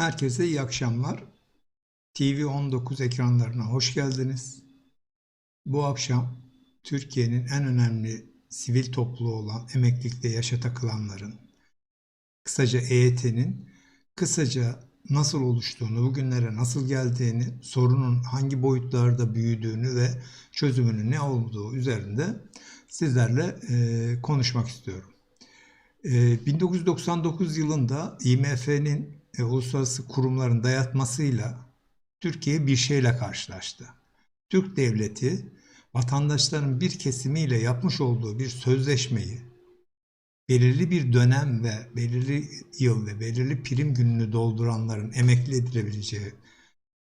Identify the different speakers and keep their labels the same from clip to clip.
Speaker 1: Herkese iyi akşamlar. TV19 ekranlarına hoş geldiniz. Bu akşam Türkiye'nin en önemli sivil topluluğu olan emeklilikte yaşa takılanların, kısaca EYT'nin kısaca nasıl oluştuğunu, bugünlere nasıl geldiğini, sorunun hangi boyutlarda büyüdüğünü ve çözümünün ne olduğu üzerinde sizlerle e, konuşmak istiyorum. E, 1999 yılında IMF'nin e, uluslararası kurumların dayatmasıyla Türkiye bir şeyle karşılaştı. Türk devleti vatandaşların bir kesimiyle yapmış olduğu bir sözleşmeyi belirli bir dönem ve belirli yıl ve belirli prim gününü dolduranların emekli edilebileceği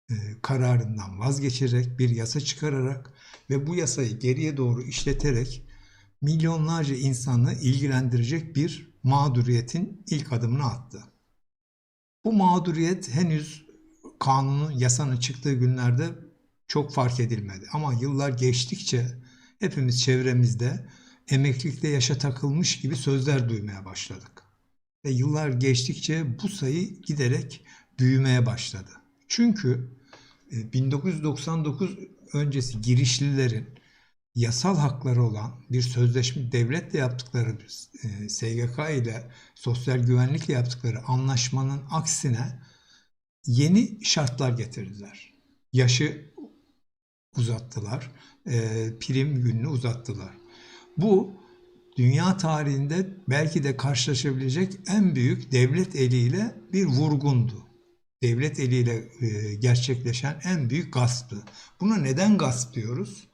Speaker 1: e, kararından vazgeçerek bir yasa çıkararak ve bu yasayı geriye doğru işleterek milyonlarca insanı ilgilendirecek bir mağduriyetin ilk adımını attı. Bu mağduriyet henüz kanunun, yasanın çıktığı günlerde çok fark edilmedi. Ama yıllar geçtikçe hepimiz çevremizde emeklilikte yaşa takılmış gibi sözler duymaya başladık. Ve yıllar geçtikçe bu sayı giderek büyümeye başladı. Çünkü 1999 öncesi girişlilerin yasal hakları olan bir sözleşme devletle yaptıkları e, SGK ile sosyal güvenlikle yaptıkları anlaşmanın aksine yeni şartlar getirdiler. Yaşı uzattılar, prim gününü uzattılar. Bu dünya tarihinde belki de karşılaşabilecek en büyük devlet eliyle bir vurgundu. Devlet eliyle gerçekleşen en büyük gasptı. Buna neden gasp diyoruz?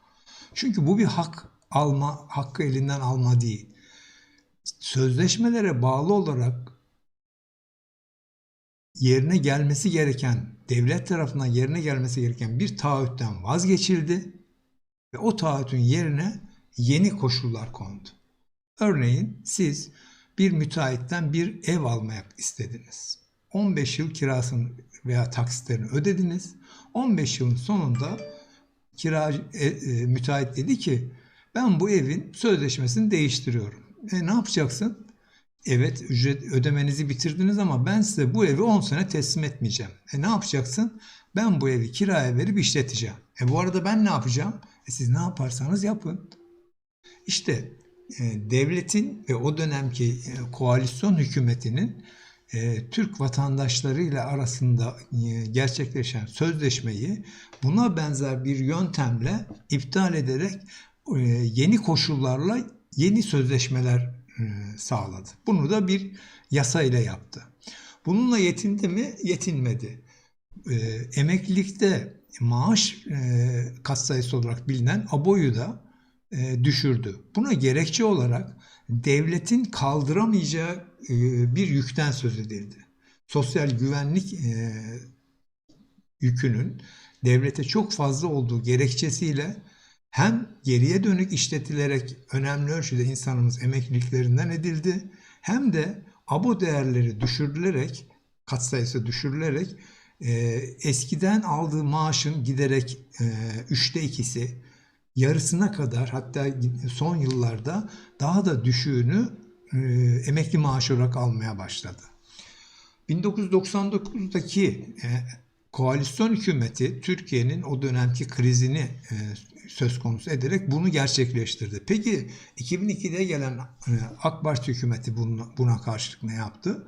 Speaker 1: Çünkü bu bir hak alma, hakkı elinden alma değil. Sözleşmelere bağlı olarak yerine gelmesi gereken, devlet tarafından yerine gelmesi gereken bir taahhütten vazgeçildi ve o taahhütün yerine yeni koşullar kondu. Örneğin siz bir müteahhitten bir ev almak istediniz. 15 yıl kirasını veya taksitlerini ödediniz. 15 yılın sonunda kira e, e, müteahhit dedi ki ben bu evin sözleşmesini değiştiriyorum. E ne yapacaksın? Evet ücret ödemenizi bitirdiniz ama ben size bu evi 10 sene teslim etmeyeceğim. E ne yapacaksın? Ben bu evi kiraya verip işleteceğim. E bu arada ben ne yapacağım? E siz ne yaparsanız yapın. İşte e, devletin ve o dönemki e, koalisyon hükümetinin e, Türk vatandaşlarıyla arasında e, gerçekleşen sözleşmeyi buna benzer bir yöntemle iptal ederek e, yeni koşullarla yeni sözleşmeler e, sağladı. Bunu da bir yasa ile yaptı. Bununla yetindi mi? Yetinmedi. E, emeklilikte maaş e, katsayısı olarak bilinen ABO'yu da e, düşürdü. Buna gerekçe olarak devletin kaldıramayacağı bir yükten söz edildi. Sosyal güvenlik e, yükünün devlete çok fazla olduğu gerekçesiyle hem geriye dönük işletilerek önemli ölçüde insanımız emekliliklerinden edildi hem de abo değerleri düşürülerek katsayısı düşürülerek e, eskiden aldığı maaşın giderek e, üçte ikisi yarısına kadar hatta son yıllarda daha da düşüğünü e, emekli maaşı olarak almaya başladı. 1999'daki e, koalisyon hükümeti Türkiye'nin o dönemki krizini e, söz konusu ederek bunu gerçekleştirdi. Peki 2002'de gelen e, AK Parti hükümeti buna, buna karşılık ne yaptı?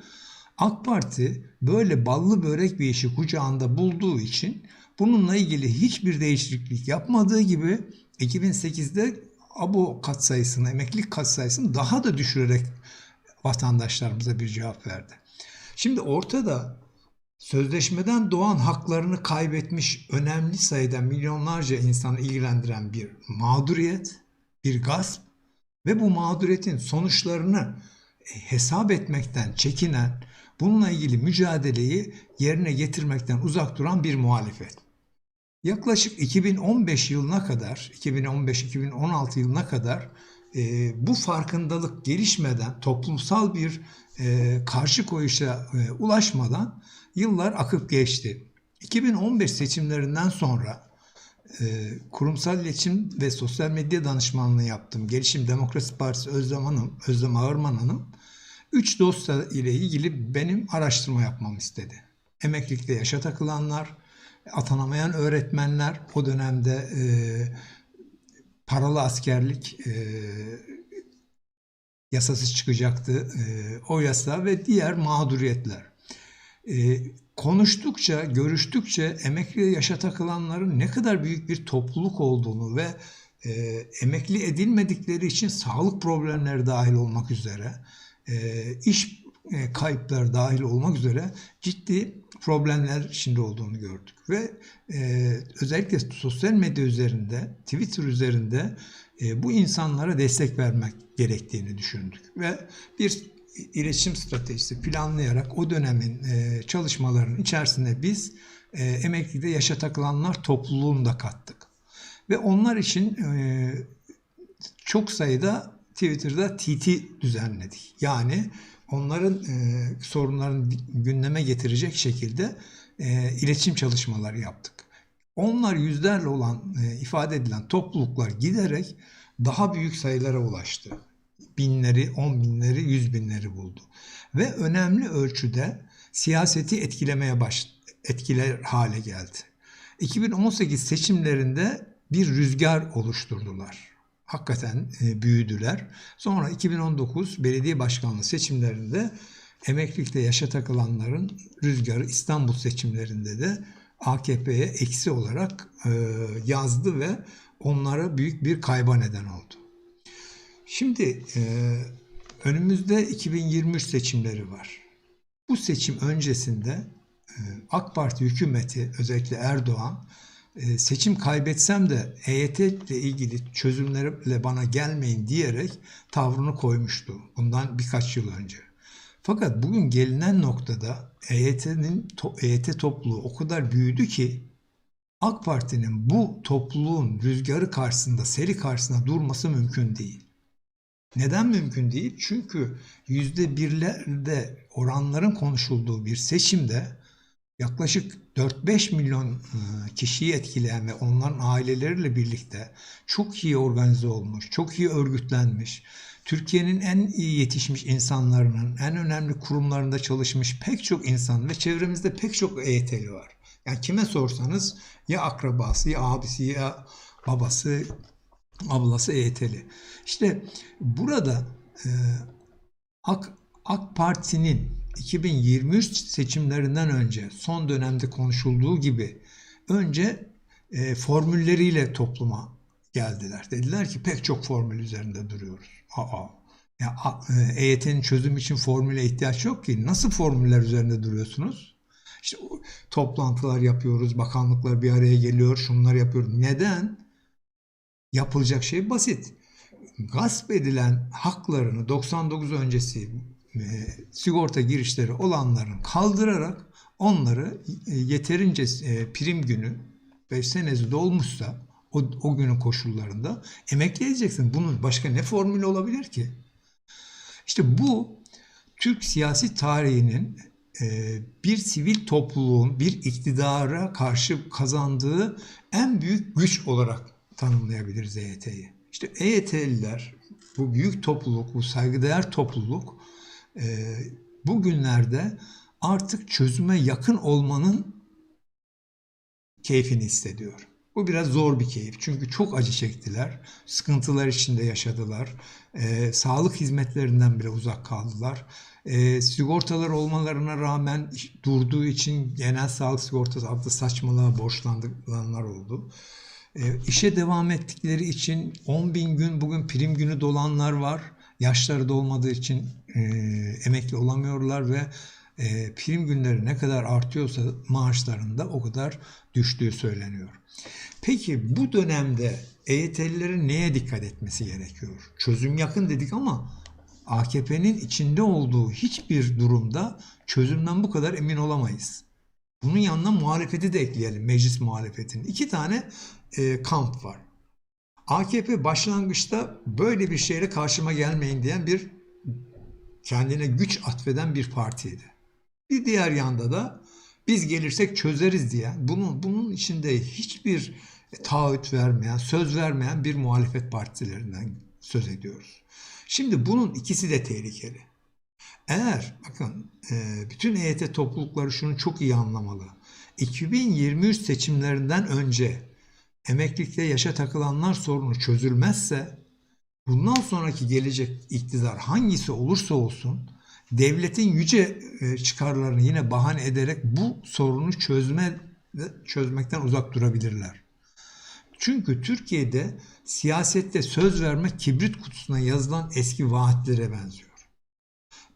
Speaker 1: AK Parti böyle ballı börek bir işi kucağında bulduğu için bununla ilgili hiçbir değişiklik yapmadığı gibi 2008'de abo katsayısını, emeklilik katsayısını daha da düşürerek vatandaşlarımıza bir cevap verdi. Şimdi ortada sözleşmeden doğan haklarını kaybetmiş önemli sayıda milyonlarca insanı ilgilendiren bir mağduriyet, bir gasp ve bu mağduriyetin sonuçlarını hesap etmekten çekinen, bununla ilgili mücadeleyi yerine getirmekten uzak duran bir muhalefet. Yaklaşık 2015 yılına kadar, 2015-2016 yılına kadar e, bu farkındalık gelişmeden, toplumsal bir e, karşı koyuşa e, ulaşmadan yıllar akıp geçti. 2015 seçimlerinden sonra e, kurumsal iletişim ve sosyal medya danışmanlığı yaptım. Gelişim Demokrasi Partisi Özlem Hanım, Özlem Ağırman Hanım, üç dosya ile ilgili benim araştırma yapmamı istedi. emeklilikte yaşa takılanlar, atanamayan öğretmenler, o dönemde e, paralı askerlik e, yasası çıkacaktı. E, o yasa ve diğer mağduriyetler. E, konuştukça, görüştükçe emekli yaşa takılanların ne kadar büyük bir topluluk olduğunu ve e, emekli edilmedikleri için sağlık problemleri dahil olmak üzere, e, iş e, kayıpları dahil olmak üzere ciddi problemler içinde olduğunu gördük. Ve e, özellikle sosyal medya üzerinde, Twitter üzerinde e, bu insanlara destek vermek gerektiğini düşündük. Ve bir iletişim stratejisi planlayarak o dönemin e, çalışmalarının içerisinde biz e, emeklide yaşa takılanlar topluluğunu da kattık. Ve onlar için e, çok sayıda Twitter'da TT düzenledik. Yani onların e, sorunlarını gündeme getirecek şekilde e, iletişim çalışmaları yaptık. Onlar yüzlerle olan e, ifade edilen topluluklar giderek daha büyük sayılara ulaştı. Binleri, on binleri, yüz binleri buldu. Ve önemli ölçüde siyaseti etkilemeye baş, etkiler hale geldi. 2018 seçimlerinde bir rüzgar oluşturdular. Hakikaten e, büyüdüler. Sonra 2019 belediye başkanlığı seçimlerinde emeklilikte yaşa takılanların rüzgarı İstanbul seçimlerinde de AKP'ye eksi olarak e, yazdı ve onlara büyük bir kayba neden oldu. Şimdi e, önümüzde 2023 seçimleri var. Bu seçim öncesinde AK Parti hükümeti özellikle Erdoğan seçim kaybetsem de EYT ile ilgili çözümlerle bana gelmeyin diyerek tavrını koymuştu. Bundan birkaç yıl önce. Fakat bugün gelinen noktada EYT'nin EYT topluluğu o kadar büyüdü ki AK Parti'nin bu topluluğun rüzgarı karşısında, seri karşısında durması mümkün değil. Neden mümkün değil? Çünkü yüzde birlerde oranların konuşulduğu bir seçimde yaklaşık 4-5 milyon e, kişiyi etkileyen ve onların aileleriyle birlikte çok iyi organize olmuş, çok iyi örgütlenmiş, Türkiye'nin en iyi yetişmiş insanlarının, en önemli kurumlarında çalışmış pek çok insan ve çevremizde pek çok EYT'li var. Yani kime sorsanız ya akrabası, ya abisi, ya babası, ablası EYT'li. İşte burada e, AK, AK Parti'nin 2023 seçimlerinden önce son dönemde konuşulduğu gibi önce e, formülleriyle topluma geldiler. Dediler ki pek çok formül üzerinde duruyoruz. Aa, ya, EYT'nin çözüm için formüle ihtiyaç yok ki. Nasıl formüller üzerinde duruyorsunuz? İşte toplantılar yapıyoruz, bakanlıklar bir araya geliyor, şunlar yapıyoruz. Neden? Yapılacak şey basit. Gasp edilen haklarını 99 öncesi e, sigorta girişleri olanların kaldırarak onları e, yeterince e, prim günü ve senesi dolmuşsa o, o günün koşullarında emekli edeceksin. Bunun başka ne formülü olabilir ki? İşte bu Türk siyasi tarihinin e, bir sivil topluluğun bir iktidara karşı kazandığı en büyük güç olarak tanımlayabiliriz EYT'yi. İşte EYT'liler, bu büyük topluluk, bu saygıdeğer topluluk bugünlerde artık çözüme yakın olmanın keyfini hissediyor. Bu biraz zor bir keyif. Çünkü çok acı çektiler. Sıkıntılar içinde yaşadılar. E, sağlık hizmetlerinden bile uzak kaldılar. E, sigortalar olmalarına rağmen durduğu için genel sağlık sigortası adlı saçmalığa borçlananlar oldu. E, işe devam ettikleri için 10 bin gün bugün prim günü dolanlar var. Yaşları da olmadığı için e, emekli olamıyorlar ve e, prim günleri ne kadar artıyorsa maaşlarında o kadar düştüğü söyleniyor. Peki bu dönemde EYT'lilerin neye dikkat etmesi gerekiyor? Çözüm yakın dedik ama AKP'nin içinde olduğu hiçbir durumda çözümden bu kadar emin olamayız. Bunun yanına muhalefeti de ekleyelim, meclis muhalefetinin. İki tane e, kamp var. AKP başlangıçta böyle bir şeyle karşıma gelmeyin diyen bir kendine güç atfeden bir partiydi. Bir diğer yanda da biz gelirsek çözeriz diye bunun bunun içinde hiçbir taahhüt vermeyen, söz vermeyen bir muhalefet partilerinden söz ediyoruz. Şimdi bunun ikisi de tehlikeli. Eğer bakın e, bütün EYT toplulukları şunu çok iyi anlamalı. 2023 seçimlerinden önce emeklilikte yaşa takılanlar sorunu çözülmezse bundan sonraki gelecek iktidar hangisi olursa olsun devletin yüce e, çıkarlarını yine bahane ederek bu sorunu çözme çözmekten uzak durabilirler. Çünkü Türkiye'de siyasette söz vermek kibrit kutusuna yazılan eski vaatlere benziyor.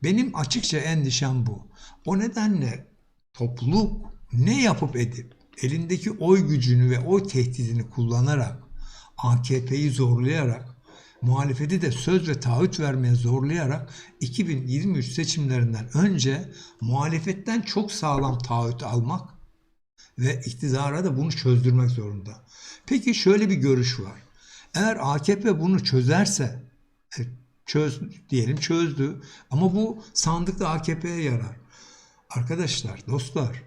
Speaker 1: Benim açıkça endişem bu. O nedenle topluluk ne yapıp edip elindeki oy gücünü ve oy tehdidini kullanarak AKP'yi zorlayarak muhalefeti de söz ve taahhüt vermeye zorlayarak 2023 seçimlerinden önce muhalefetten çok sağlam taahhüt almak ve iktidara da bunu çözdürmek zorunda. Peki şöyle bir görüş var. Eğer AKP bunu çözerse e, çöz diyelim çözdü ama bu sandıkta AKP'ye yarar. Arkadaşlar, dostlar,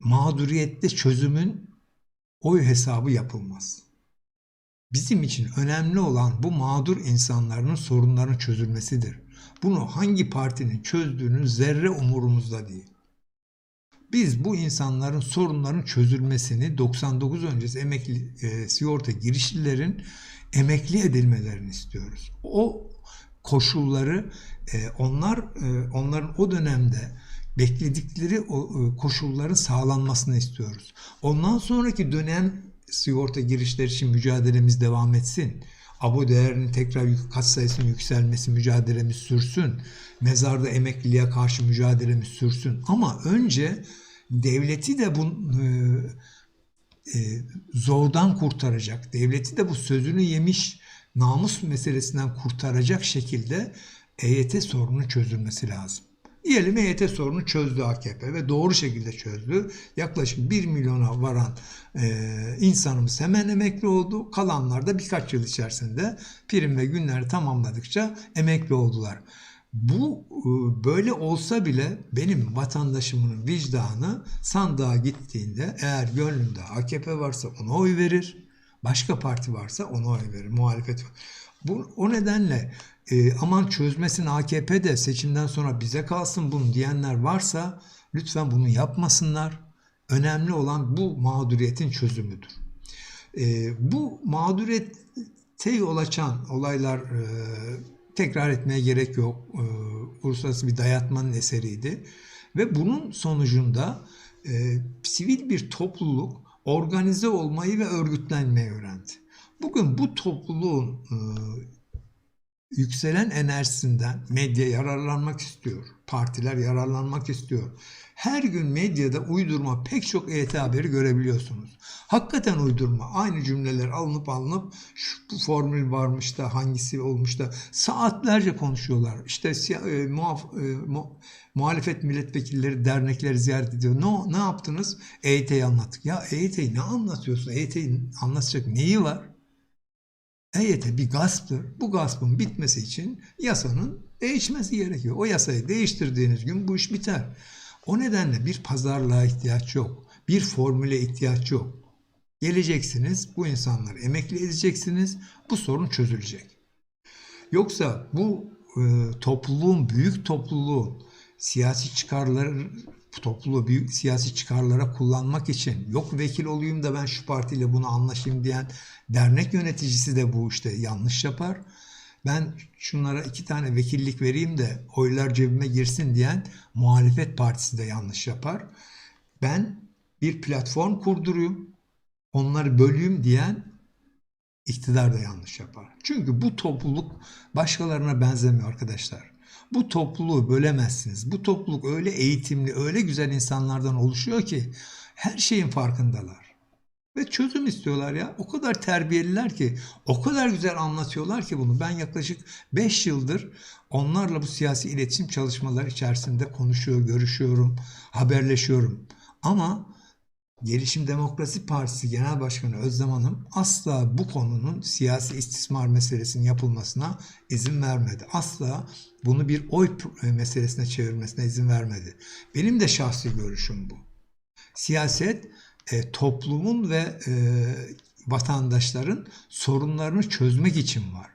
Speaker 1: mağduriyette çözümün oy hesabı yapılmaz. Bizim için önemli olan bu mağdur insanların sorunlarının çözülmesidir. Bunu hangi partinin çözdüğünün zerre umurumuzda değil. Biz bu insanların sorunların çözülmesini 99 öncesi emekli e, sigorta girişlilerin emekli edilmelerini istiyoruz. O koşulları e, onlar e, onların o dönemde bekledikleri e, koşulların sağlanmasını istiyoruz. Ondan sonraki dönem sigorta girişleri için mücadelemiz devam etsin. Abo değerinin tekrar kat sayısının yükselmesi mücadelemiz sürsün. Mezarda emekliliğe karşı mücadelemiz sürsün. Ama önce devleti de bu e, e, zordan kurtaracak, devleti de bu sözünü yemiş namus meselesinden kurtaracak şekilde EYT sorunun çözülmesi lazım. Diyelim EYT sorunu çözdü AKP ve doğru şekilde çözdü. Yaklaşık 1 milyona varan e, insanımız hemen emekli oldu. Kalanlar da birkaç yıl içerisinde prim ve günleri tamamladıkça emekli oldular. Bu e, böyle olsa bile benim vatandaşımın vicdanı sandığa gittiğinde eğer gönlünde AKP varsa ona oy verir. Başka parti varsa ona oy verir. Muhalefet var. Bu, o nedenle e, aman çözmesin AKP de seçimden sonra bize kalsın bunu diyenler varsa lütfen bunu yapmasınlar. Önemli olan bu mağduriyetin çözümüdür. E, bu mağduriyete yol açan olaylar e, tekrar etmeye gerek yok. E, uluslararası bir dayatmanın eseriydi. Ve bunun sonucunda e, sivil bir topluluk organize olmayı ve örgütlenmeyi öğrendi. Bugün bu topluluğun e, yükselen enerjisinden medya yararlanmak istiyor. Partiler yararlanmak istiyor. Her gün medyada uydurma pek çok EYT haberi görebiliyorsunuz. Hakikaten uydurma. Aynı cümleler alınıp alınıp şu formül varmış da hangisi olmuş da saatlerce konuşuyorlar. İşte e, muhaf, e, mu- muhalefet milletvekilleri dernekleri ziyaret ediyor. Ne, ne yaptınız? EYT'yi anlattık. Ya EYT'yi ne anlatıyorsun? EYT'yi anlatacak neyi var? EYT bir gasptır. Bu gaspın bitmesi için yasanın değişmesi gerekiyor. O yasayı değiştirdiğiniz gün bu iş biter. O nedenle bir pazarlığa ihtiyaç yok. Bir formüle ihtiyaç yok. Geleceksiniz, bu insanları emekli edeceksiniz, bu sorun çözülecek. Yoksa bu e, topluluğun, büyük topluluğun siyasi çıkarları topluluğu büyük siyasi çıkarlara kullanmak için yok vekil olayım da ben şu partiyle bunu anlaşayım diyen dernek yöneticisi de bu işte yanlış yapar. Ben şunlara iki tane vekillik vereyim de oylar cebime girsin diyen muhalefet partisi de yanlış yapar. Ben bir platform kurduruyum, onları böleyim diyen iktidar da yanlış yapar. Çünkü bu topluluk başkalarına benzemiyor arkadaşlar. Bu topluluğu bölemezsiniz. Bu topluluk öyle eğitimli, öyle güzel insanlardan oluşuyor ki her şeyin farkındalar. Ve çözüm istiyorlar ya. O kadar terbiyeliler ki, o kadar güzel anlatıyorlar ki bunu. Ben yaklaşık 5 yıldır onlarla bu siyasi iletişim çalışmaları içerisinde konuşuyor, görüşüyorum, haberleşiyorum. Ama Gelişim Demokrasi Partisi Genel Başkanı Özlem Hanım asla bu konunun siyasi istismar meselesinin yapılmasına izin vermedi. Asla bunu bir oy pr- meselesine çevirmesine izin vermedi. Benim de şahsi görüşüm bu. Siyaset e, toplumun ve e, vatandaşların sorunlarını çözmek için var.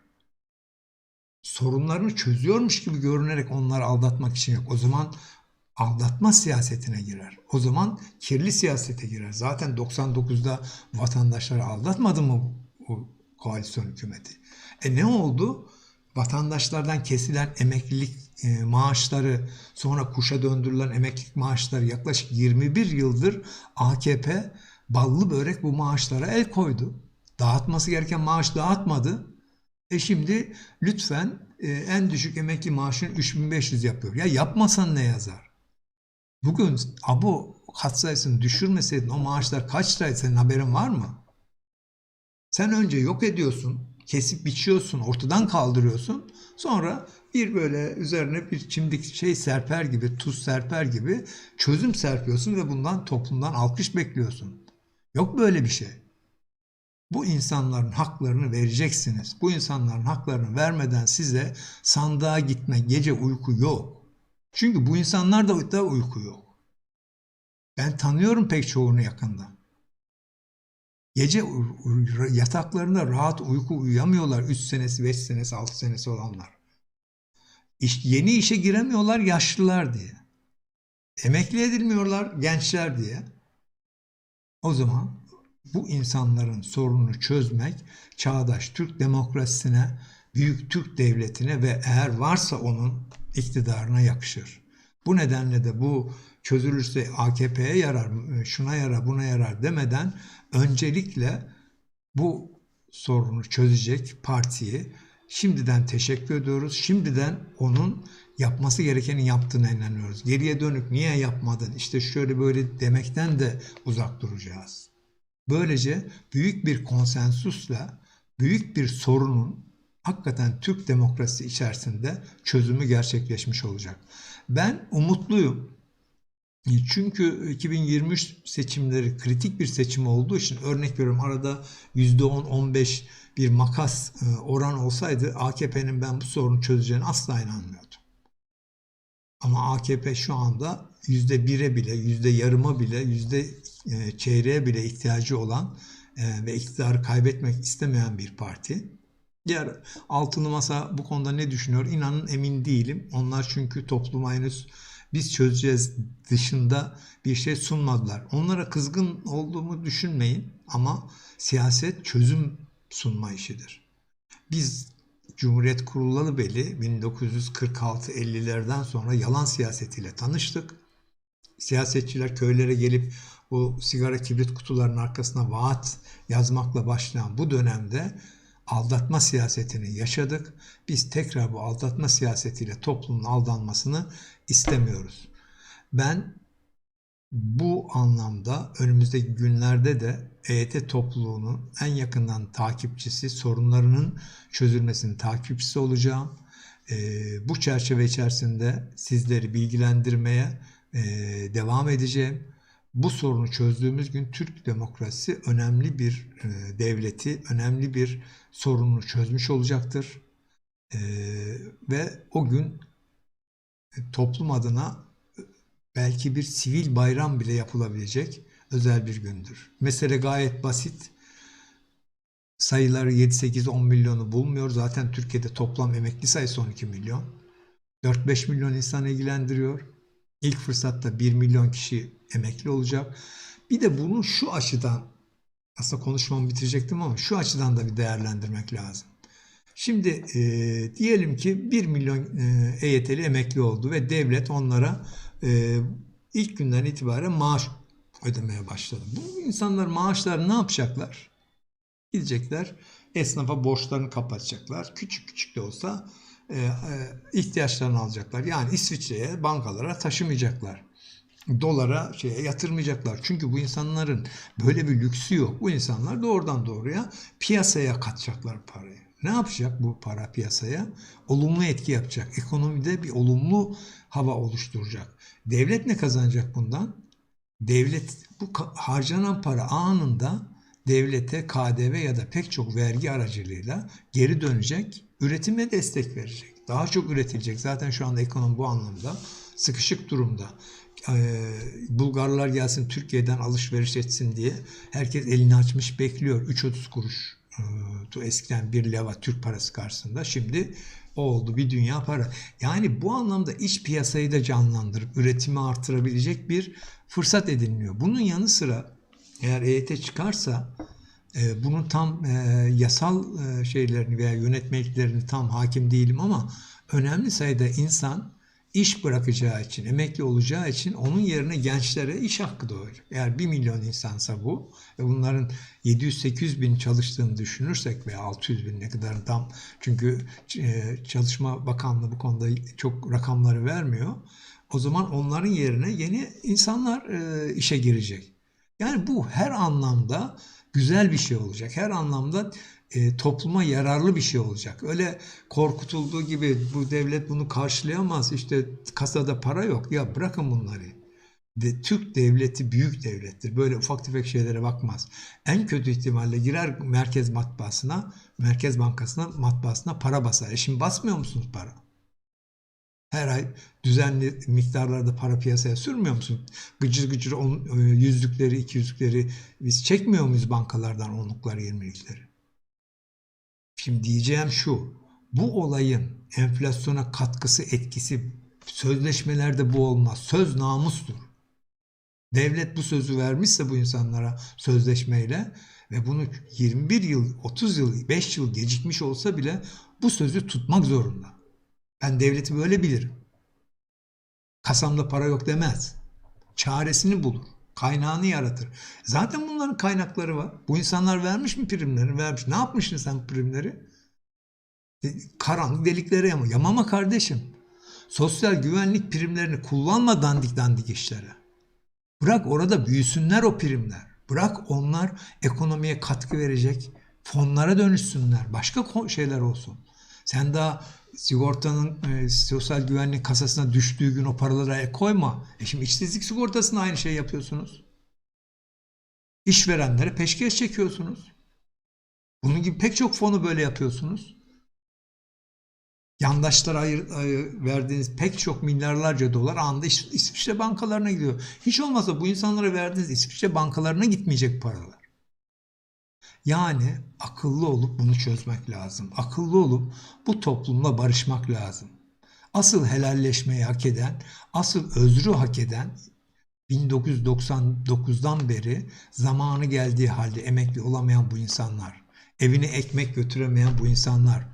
Speaker 1: sorunlarını çözüyormuş gibi görünerek onları aldatmak için yok. O zaman aldatma siyasetine girer. O zaman kirli siyasete girer. Zaten 99'da vatandaşları aldatmadı mı o koalisyon hükümeti? E ne oldu? Vatandaşlardan kesilen emeklilik e, maaşları, sonra kuşa döndürülen emeklilik maaşları yaklaşık 21 yıldır AKP ballı börek bu maaşlara el koydu. Dağıtması gereken maaş dağıtmadı. E şimdi lütfen e, en düşük emekli maaşını 3500 yapıyor. Ya yapmasan ne yazar? Bugün abo katsayısını düşürmeseydin o maaşlar kaç liraydı senin haberin var mı? Sen önce yok ediyorsun, kesip biçiyorsun, ortadan kaldırıyorsun. Sonra bir böyle üzerine bir çimdik şey serper gibi, tuz serper gibi çözüm serpiyorsun ve bundan toplumdan alkış bekliyorsun. Yok böyle bir şey. Bu insanların haklarını vereceksiniz. Bu insanların haklarını vermeden size sandığa gitme, gece uyku yok. Çünkü bu insanlarda da uyku yok. Ben tanıyorum pek çoğunu yakından. Gece yataklarında rahat uyku uyuyamıyorlar 3 senesi, 5 senesi, 6 senesi olanlar. İş, yeni işe giremiyorlar yaşlılar diye. Emekli edilmiyorlar gençler diye. O zaman bu insanların sorununu çözmek çağdaş Türk demokrasisine, büyük Türk devletine ve eğer varsa onun iktidarına yakışır. Bu nedenle de bu çözülürse AKP'ye yarar, şuna yarar, buna yarar demeden öncelikle bu sorunu çözecek partiyi şimdiden teşekkür ediyoruz. Şimdiden onun yapması gerekeni yaptığına inanıyoruz. Geriye dönük niye yapmadın, işte şöyle böyle demekten de uzak duracağız. Böylece büyük bir konsensusla büyük bir sorunun hakikaten Türk demokrasi içerisinde çözümü gerçekleşmiş olacak. Ben umutluyum. Çünkü 2023 seçimleri kritik bir seçim olduğu için örnek veriyorum arada %10-15 bir makas e, oran olsaydı AKP'nin ben bu sorunu çözeceğini asla inanmıyordum. Ama AKP şu anda yüzde bire bile, yüzde yarıma bile, yüzde e, çeyreğe bile ihtiyacı olan e, ve iktidarı kaybetmek istemeyen bir parti. Diğer altılı masa bu konuda ne düşünüyor? İnanın emin değilim. Onlar çünkü topluma henüz biz çözeceğiz dışında bir şey sunmadılar. Onlara kızgın olduğumu düşünmeyin ama siyaset çözüm sunma işidir. Biz Cumhuriyet kurulalı beri 1946-50'lerden sonra yalan siyasetiyle tanıştık. Siyasetçiler köylere gelip bu sigara kibrit kutularının arkasına vaat yazmakla başlayan bu dönemde aldatma siyasetini yaşadık. Biz tekrar bu aldatma siyasetiyle toplumun aldanmasını istemiyoruz. Ben bu anlamda önümüzdeki günlerde de EYT topluluğunun en yakından takipçisi, sorunlarının çözülmesinin takipçisi olacağım. Ee, bu çerçeve içerisinde sizleri bilgilendirmeye e, devam edeceğim. Bu sorunu çözdüğümüz gün Türk demokrasisi önemli bir e, devleti, önemli bir sorununu çözmüş olacaktır. E, ve o gün toplum adına belki bir sivil bayram bile yapılabilecek özel bir gündür. Mesele gayet basit. Sayıları 7, 8, 10 milyonu bulmuyor. Zaten Türkiye'de toplam emekli sayısı 12 milyon. 4-5 milyon insan ilgilendiriyor. İlk fırsatta 1 milyon kişi emekli olacak. Bir de bunu şu açıdan aslında konuşmamı bitirecektim ama şu açıdan da bir değerlendirmek lazım. Şimdi e, diyelim ki 1 milyon e, EYT'li emekli oldu ve devlet onlara e, ilk günden itibaren maaş ödemeye başladı. Bu insanlar maaşlar ne yapacaklar? Gidecekler esnafa borçlarını kapatacaklar. Küçük küçük de olsa ihtiyaçlarını alacaklar. Yani İsviçre'ye, bankalara taşımayacaklar. Dolara şeye yatırmayacaklar. Çünkü bu insanların böyle bir lüksü yok. Bu insanlar doğrudan doğruya piyasaya katacaklar parayı. Ne yapacak bu para piyasaya? Olumlu etki yapacak. Ekonomide bir olumlu hava oluşturacak. Devlet ne kazanacak bundan? Devlet bu harcanan para anında devlete KDV ya da pek çok vergi aracılığıyla geri dönecek, üretime destek verecek. Daha çok üretilecek. Zaten şu anda ekonomi bu anlamda sıkışık durumda. Ee, Bulgarlar gelsin Türkiye'den alışveriş etsin diye herkes elini açmış bekliyor. 3.30 kuruş e, eskiden bir leva Türk parası karşısında şimdi O oldu bir dünya para. Yani bu anlamda iç piyasayı da canlandırıp üretimi artırabilecek bir fırsat ediniliyor. Bunun yanı sıra eğer EYT çıkarsa bunun tam e, yasal e, şeylerini veya yönetmeliklerini tam hakim değilim ama önemli sayıda insan iş bırakacağı için, emekli olacağı için onun yerine gençlere iş hakkı doğacak. Eğer 1 milyon insansa bu ve bunların 700-800 bin çalıştığını düşünürsek veya 600 bin ne kadar tam çünkü e, Çalışma Bakanlığı bu konuda çok rakamları vermiyor. O zaman onların yerine yeni insanlar işe girecek. Yani bu her anlamda güzel bir şey olacak. Her anlamda e, topluma yararlı bir şey olacak. Öyle korkutulduğu gibi bu devlet bunu karşılayamaz. İşte kasada para yok. Ya bırakın bunları. De, Türk devleti büyük devlettir. Böyle ufak tefek şeylere bakmaz. En kötü ihtimalle girer merkez matbaasına, merkez bankasına, matbaasına para basar. E şimdi basmıyor musunuz para? Her ay düzenli miktarlarda para piyasaya sürmüyor musun? Gıcır gıcır on, e, yüzlükleri, iki yüzlükleri biz çekmiyor muyuz bankalardan onlukları, yirmilikleri? Şimdi diyeceğim şu. Bu olayın enflasyona katkısı, etkisi sözleşmelerde bu olmaz. Söz namustur. Devlet bu sözü vermişse bu insanlara sözleşmeyle ve bunu 21 yıl, 30 yıl, 5 yıl gecikmiş olsa bile bu sözü tutmak zorunda. Ben devleti böyle bilirim. Kasamda para yok demez. Çaresini bulur. Kaynağını yaratır. Zaten bunların kaynakları var. Bu insanlar vermiş mi primlerini? Vermiş. Ne yapmışsın sen primleri? Karanlık deliklere yama. Yamama kardeşim. Sosyal güvenlik primlerini kullanma dandik dandik işlere. Bırak orada büyüsünler o primler. Bırak onlar ekonomiye katkı verecek fonlara dönüşsünler. Başka şeyler olsun. Sen daha sigortanın e, sosyal güvenlik kasasına düştüğü gün o paralara el koyma. E şimdi işsizlik sigortasına aynı şey yapıyorsunuz. İşverenlere peşkeş çekiyorsunuz. Bunun gibi pek çok fonu böyle yapıyorsunuz. Yandaşlara ayır, ayır- verdiğiniz pek çok milyarlarca dolar anında İs- İsviçre bankalarına gidiyor. Hiç olmazsa bu insanlara verdiğiniz İsviçre bankalarına gitmeyecek paralar. Yani akıllı olup bunu çözmek lazım. Akıllı olup bu toplumla barışmak lazım. Asıl helalleşmeyi hak eden, asıl özrü hak eden 1999'dan beri zamanı geldiği halde emekli olamayan bu insanlar, evine ekmek götüremeyen bu insanlar,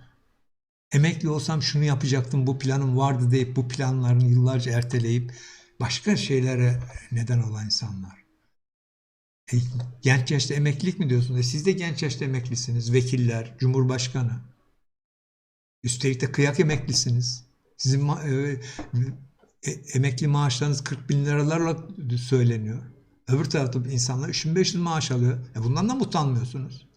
Speaker 1: emekli olsam şunu yapacaktım, bu planım vardı deyip bu planlarını yıllarca erteleyip başka şeylere neden olan insanlar. E, genç yaşta emeklilik mi diyorsunuz? E, siz de genç yaşta emeklisiniz. Vekiller, cumhurbaşkanı. Üstelik de kıyak emeklisiniz. Sizin ma- e, e, emekli maaşlarınız 40 bin liralarla söyleniyor. Öbür tarafta insanlar 3500 maaş alıyor. E bundan da mı utanmıyorsunuz?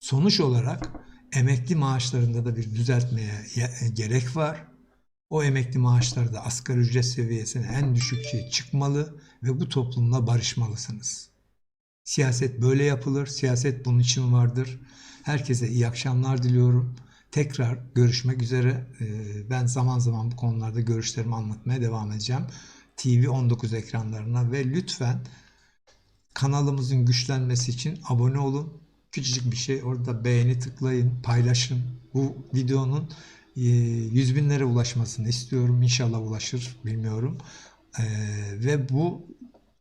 Speaker 1: Sonuç olarak emekli maaşlarında da bir düzeltmeye ye- gerek var. O emekli maaşları da asgari ücret seviyesine en düşük şey çıkmalı ve bu toplumla barışmalısınız. Siyaset böyle yapılır. Siyaset bunun için vardır. Herkese iyi akşamlar diliyorum. Tekrar görüşmek üzere. Ee, Ben zaman zaman bu konularda görüşlerimi anlatmaya devam edeceğim. TV 19 ekranlarına ve lütfen kanalımızın güçlenmesi için abone olun. Küçücük bir şey orada beğeni tıklayın, paylaşın. Bu videonun e, yüz binlere ulaşmasını istiyorum. İnşallah ulaşır, bilmiyorum. Ee, ve bu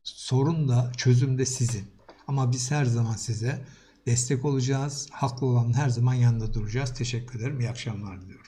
Speaker 1: sorun da çözüm de sizin. Ama biz her zaman size destek olacağız. Haklı olan her zaman yanında duracağız. Teşekkür ederim. İyi akşamlar diliyorum.